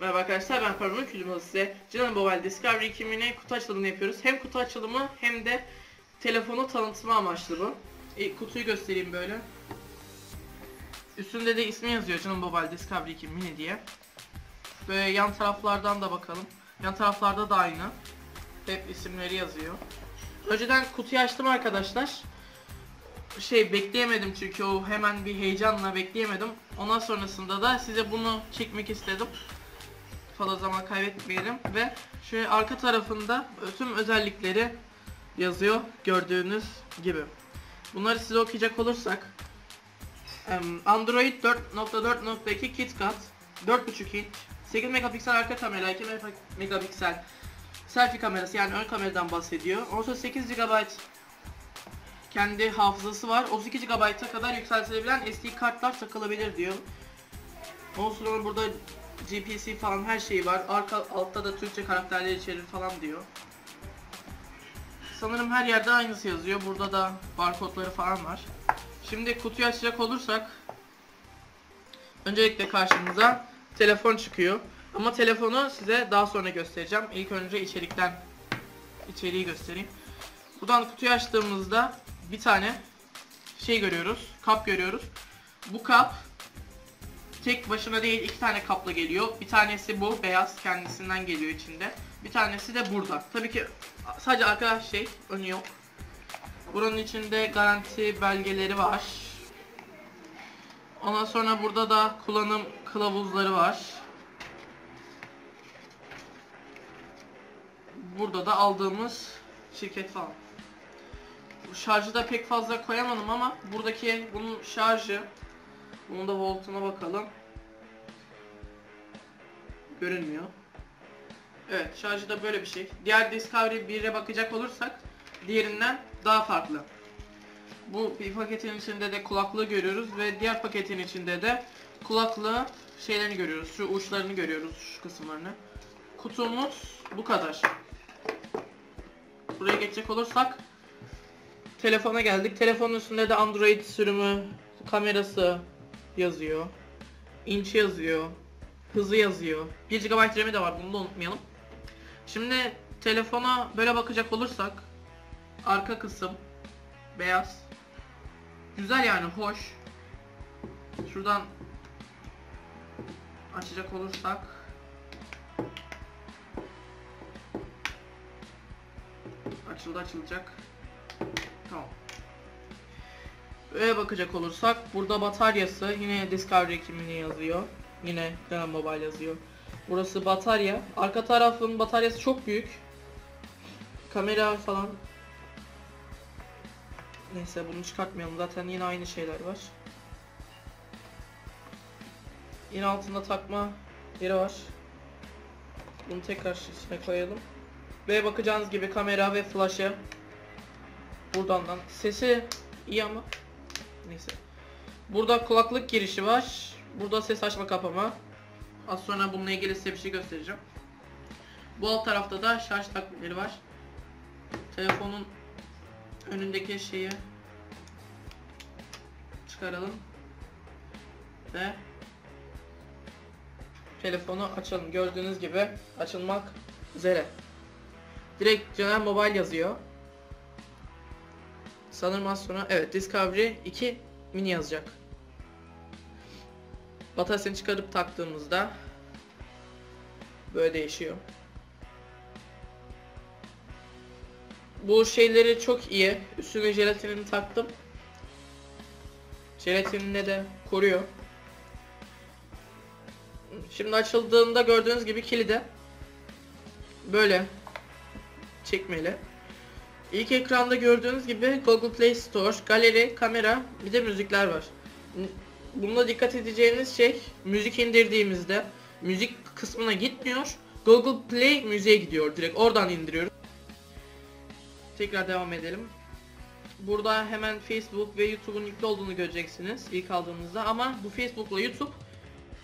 Merhaba arkadaşlar ben Parmak Külümü size Canon Mobile Discovery 2 mini kutu açılımını yapıyoruz. Hem kutu açılımı hem de telefonu tanıtma amaçlı bu. İlk kutuyu göstereyim böyle. Üstünde de ismi yazıyor Canon Mobile Discovery 2 mini diye. Böyle yan taraflardan da bakalım. Yan taraflarda da aynı. Hep isimleri yazıyor. Önceden kutuyu açtım arkadaşlar. Şey bekleyemedim çünkü o hemen bir heyecanla bekleyemedim. Ondan sonrasında da size bunu çekmek istedim. Fazla zaman kaybetmeyelim ve şöyle arka tarafında tüm özellikleri yazıyor gördüğünüz gibi. Bunları size okuyacak olursak Android 4.4.2 KitKat 4.5 inç 8 megapiksel arka kamera 2 megapiksel selfie kamerası yani ön kameradan bahsediyor. Ondan sonra 8 GB kendi hafızası var. 32 GB'a kadar yükseltilebilen SD kartlar takılabilir diyor. Ondan sonra burada GPC falan her şeyi var. Arka altta da Türkçe karakterler içerir falan diyor. Sanırım her yerde aynısı yazıyor. Burada da barkodları falan var. Şimdi kutuyu açacak olursak öncelikle karşımıza telefon çıkıyor. Ama telefonu size daha sonra göstereceğim. İlk önce içerikten içeriği göstereyim. Buradan kutuyu açtığımızda bir tane şey görüyoruz. Kap görüyoruz. Bu kap tek başına değil iki tane kapla geliyor. Bir tanesi bu beyaz kendisinden geliyor içinde. Bir tanesi de burada. Tabii ki sadece arka şey önü yok. Buranın içinde garanti belgeleri var. Ondan sonra burada da kullanım kılavuzları var. Burada da aldığımız şirket falan. Şarjı da pek fazla koyamadım ama buradaki bunun şarjı bunun da voltuna bakalım. Görünmüyor. Evet şarjı da böyle bir şey. Diğer Discovery 1'e bakacak olursak diğerinden daha farklı. Bu bir paketin içinde de kulaklığı görüyoruz ve diğer paketin içinde de kulaklığı şeylerini görüyoruz. Şu uçlarını görüyoruz, şu kısımlarını. Kutumuz bu kadar. Buraya geçecek olursak telefona geldik. Telefonun üstünde de Android sürümü, kamerası yazıyor. İnç yazıyor. Hızı yazıyor. 1 GB RAM'i de var bunu da unutmayalım. Şimdi telefona böyle bakacak olursak arka kısım beyaz. Güzel yani hoş. Şuradan açacak olursak açıldı açılacak. Böyle bakacak olursak burada bataryası yine Discovery 2 mini yazıyor. Yine Canon Mobile yazıyor. Burası batarya. Arka tarafın bataryası çok büyük. Kamera falan. Neyse bunu çıkartmayalım. Zaten yine aynı şeyler var. Yine altında takma yeri var. Bunu tekrar içine koyalım. Ve bakacağınız gibi kamera ve flash'ı buradan sesi iyi ama neyse. Burada kulaklık girişi var. Burada ses açma kapama. Az sonra bununla ilgili size bir şey göstereceğim. Bu alt tarafta da şarj takviyeleri var. Telefonun önündeki şeyi çıkaralım. Ve telefonu açalım. Gördüğünüz gibi açılmak üzere. Direkt Canon Mobile yazıyor. Sanırım az sonra evet Discovery 2 mini yazacak. Bataryasını çıkarıp taktığımızda böyle değişiyor. Bu şeyleri çok iyi. Üstüne jelatinini taktım. Jelatinini de koruyor. Şimdi açıldığında gördüğünüz gibi kilidi böyle çekmeli. İlk ekranda gördüğünüz gibi Google Play Store, galeri, kamera, bir de müzikler var. Bunda dikkat edeceğiniz şey müzik indirdiğimizde müzik kısmına gitmiyor. Google Play müziğe gidiyor direkt oradan indiriyoruz. Tekrar devam edelim. Burada hemen Facebook ve YouTube'un yüklü olduğunu göreceksiniz ilk aldığınızda ama bu Facebook'la YouTube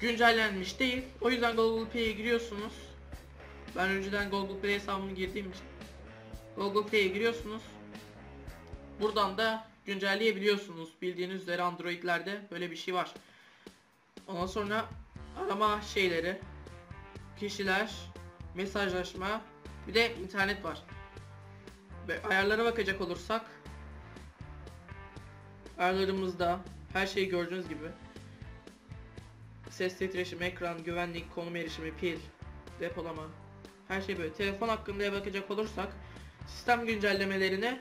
güncellenmiş değil. O yüzden Google Play'e giriyorsunuz. Ben önceden Google Play hesabımı girdiğim için Google Play'e giriyorsunuz. Buradan da güncelleyebiliyorsunuz. Bildiğiniz üzere Android'lerde böyle bir şey var. Ondan sonra arama şeyleri kişiler, mesajlaşma, bir de internet var. Ve ayarlara bakacak olursak ayarlarımızda her şeyi gördüğünüz gibi ses titreşimi, ekran, güvenlik, konum erişimi, pil, depolama her şey böyle. Telefon hakkında bakacak olursak sistem güncellemelerine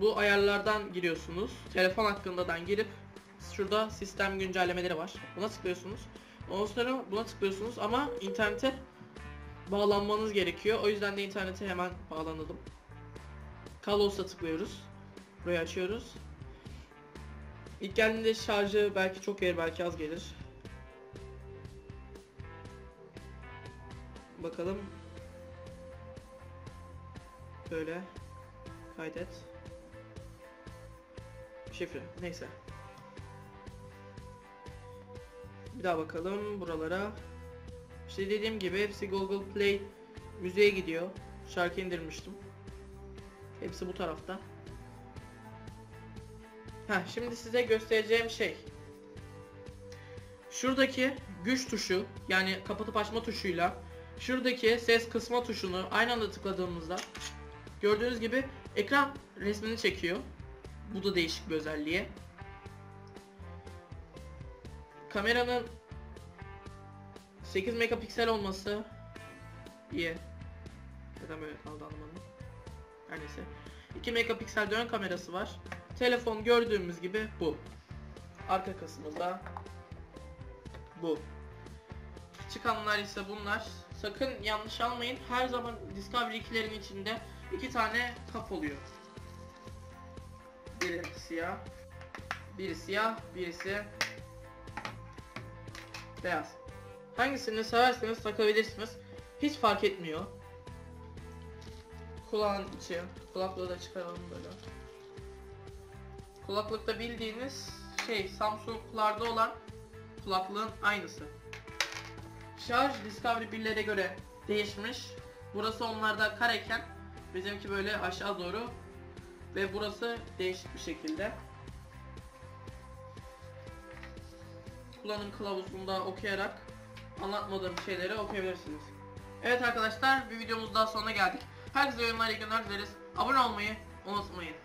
bu ayarlardan giriyorsunuz. Telefon hakkındadan girip şurada sistem güncellemeleri var. Buna tıklıyorsunuz. Ondan sonra buna tıklıyorsunuz ama internete bağlanmanız gerekiyor. O yüzden de internete hemen bağlanalım. Kablos'a tıklıyoruz. Burayı açıyoruz. İlk geldiğinde şarjı belki çok gelir belki az gelir. Bakalım. Böyle. Kaydet. Şifre. Neyse. Bir daha bakalım buralara. İşte dediğim gibi hepsi Google Play müziğe gidiyor. Şarkı indirmiştim. Hepsi bu tarafta. Ha şimdi size göstereceğim şey. Şuradaki güç tuşu yani kapatıp açma tuşuyla şuradaki ses kısma tuşunu aynı anda tıkladığımızda gördüğünüz gibi ekran resmini çekiyor. Bu da değişik bir özelliği. Kameranın 8 megapiksel olması iyi. Neden böyle kaldı anlamadım. Her neyse. 2 megapiksel ön kamerası var. Telefon gördüğümüz gibi bu. Arka kısmında bu. Çıkanlar ise bunlar. Sakın yanlış almayın. Her zaman Discovery 2'lerin içinde iki tane kap oluyor. Biri siyah, biri siyah, birisi beyaz. Hangisini severseniz takabilirsiniz. Hiç fark etmiyor. Kulağın içi. Kulaklığı da çıkaralım böyle. Kulaklıkta bildiğiniz şey Samsung'larda olan kulaklığın aynısı. Şarj Discovery 1'lere göre değişmiş. Burası onlarda kareyken bizimki böyle aşağı doğru ve burası değişik bir şekilde. Kullanım kılavuzunda okuyarak anlatmadığım şeyleri okuyabilirsiniz. Evet arkadaşlar bir videomuz daha sonuna geldik. Herkese yorumlar iyi günler dileriz. Abone olmayı unutmayın.